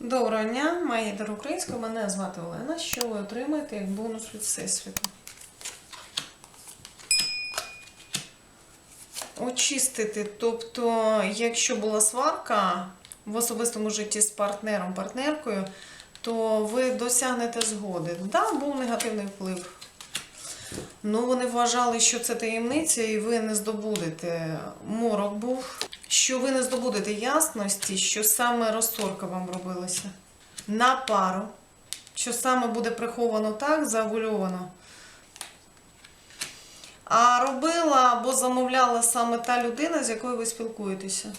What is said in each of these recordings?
Доброго дня, мої українського мене звати Олена. Що ви отримаєте як бонус від Всесвіту? Очистити. Тобто, якщо була сварка в особистому житті з партнером, партнеркою, то ви досягнете згоди. Да, був негативний вплив. Ну, вони вважали, що це таємниця, і ви не здобудете. Морок був, що ви не здобудете ясності, що саме розсорка вам робилася. На пару. Що саме буде приховано так, завульовано. А робила або замовляла саме та людина, з якою ви спілкуєтеся.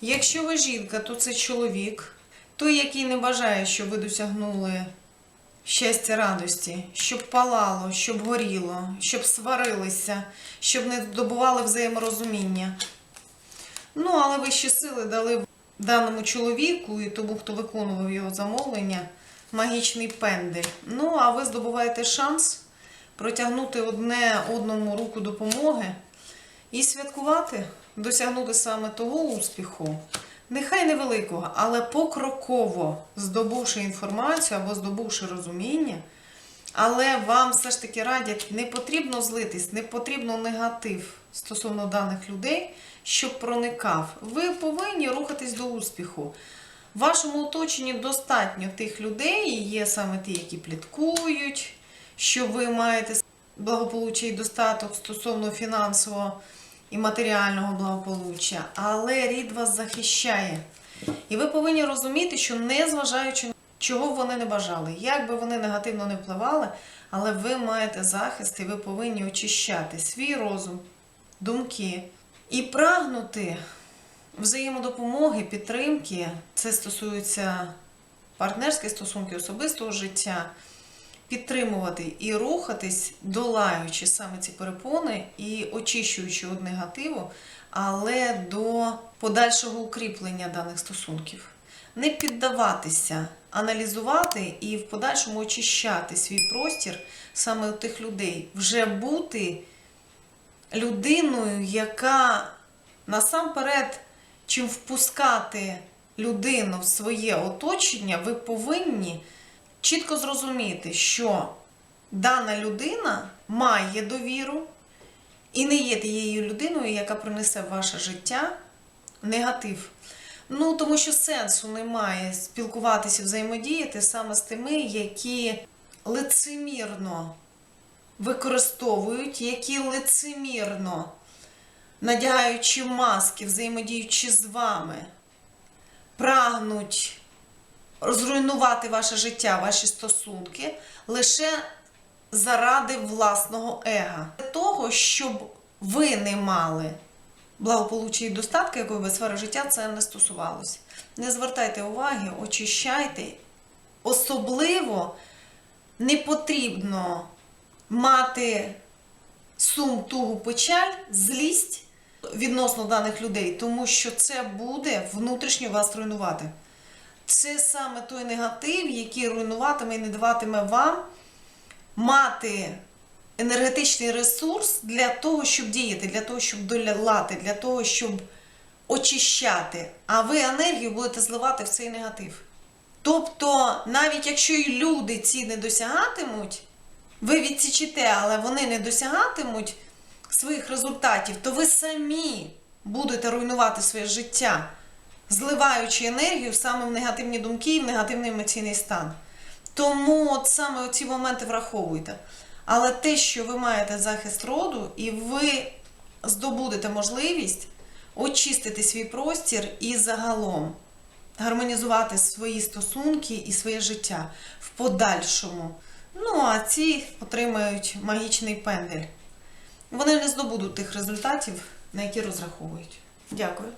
Якщо ви жінка, то це чоловік, той, який не бажає, щоб ви досягнули щастя, радості, щоб палало, щоб горіло, щоб сварилися, щоб не добували взаєморозуміння. Ну, але вищі сили дали даному чоловіку і тому, хто виконував його замовлення, магічний пендель. Ну, а ви здобуваєте шанс протягнути одне одному руку допомоги і святкувати, досягнути саме того успіху, нехай невеликого, але покроково здобувши інформацію або здобувши розуміння. Але вам все ж таки радять, не потрібно злитись, не потрібно негатив стосовно даних людей, щоб проникав. Ви повинні рухатись до успіху. В вашому оточенні достатньо тих людей, є саме ті, які пліткують, що ви маєте благополуччя і достаток стосовно фінансового і матеріального благополуччя, але рід вас захищає. І ви повинні розуміти, що незважаючи чого б вони не бажали, як би вони негативно не впливали, але ви маєте захист і ви повинні очищати свій розум, думки і прагнути взаємодопомоги, підтримки. Це стосується партнерських стосунків, особистого життя. Підтримувати і рухатись, долаючи саме ці перепони і очищуючи від негативу, але до подальшого укріплення даних стосунків. Не піддаватися, аналізувати і в подальшому очищати свій простір саме у тих людей, вже бути людиною, яка насамперед, чим впускати людину в своє оточення, ви повинні чітко зрозуміти, що дана людина має довіру і не є тією людиною, яка принесе в ваше життя негатив. Ну, тому що сенсу немає спілкуватися, взаємодіяти саме з тими, які лицемірно використовують, які лицемірно, надягаючи маски, взаємодіючи з вами, прагнуть зруйнувати ваше життя, ваші стосунки лише заради власного ега. Для того, щоб ви не мали благополуччя і достатку, якої би сфери життя це не стосувалося. Не звертайте уваги, очищайте. Особливо не потрібно мати сум, тугу, печаль, злість відносно даних людей, тому що це буде внутрішньо вас руйнувати. Це саме той негатив, який руйнуватиме і не даватиме вам мати енергетичний ресурс для того, щоб діяти, для того, щоб долати, для того, щоб очищати. А ви енергію будете зливати в цей негатив. Тобто, навіть якщо і люди ці не досягатимуть, ви відсічите, але вони не досягатимуть своїх результатів, то ви самі будете руйнувати своє життя, зливаючи енергію саме в негативні думки і в негативний емоційний стан. Тому от саме ці моменти враховуйте. Але те, що ви маєте захист роду, і ви здобудете можливість очистити свій простір і загалом гармонізувати свої стосунки і своє життя в подальшому. Ну, а ці отримають магічний пендель. Вони не здобудуть тих результатів, на які розраховують. Дякую.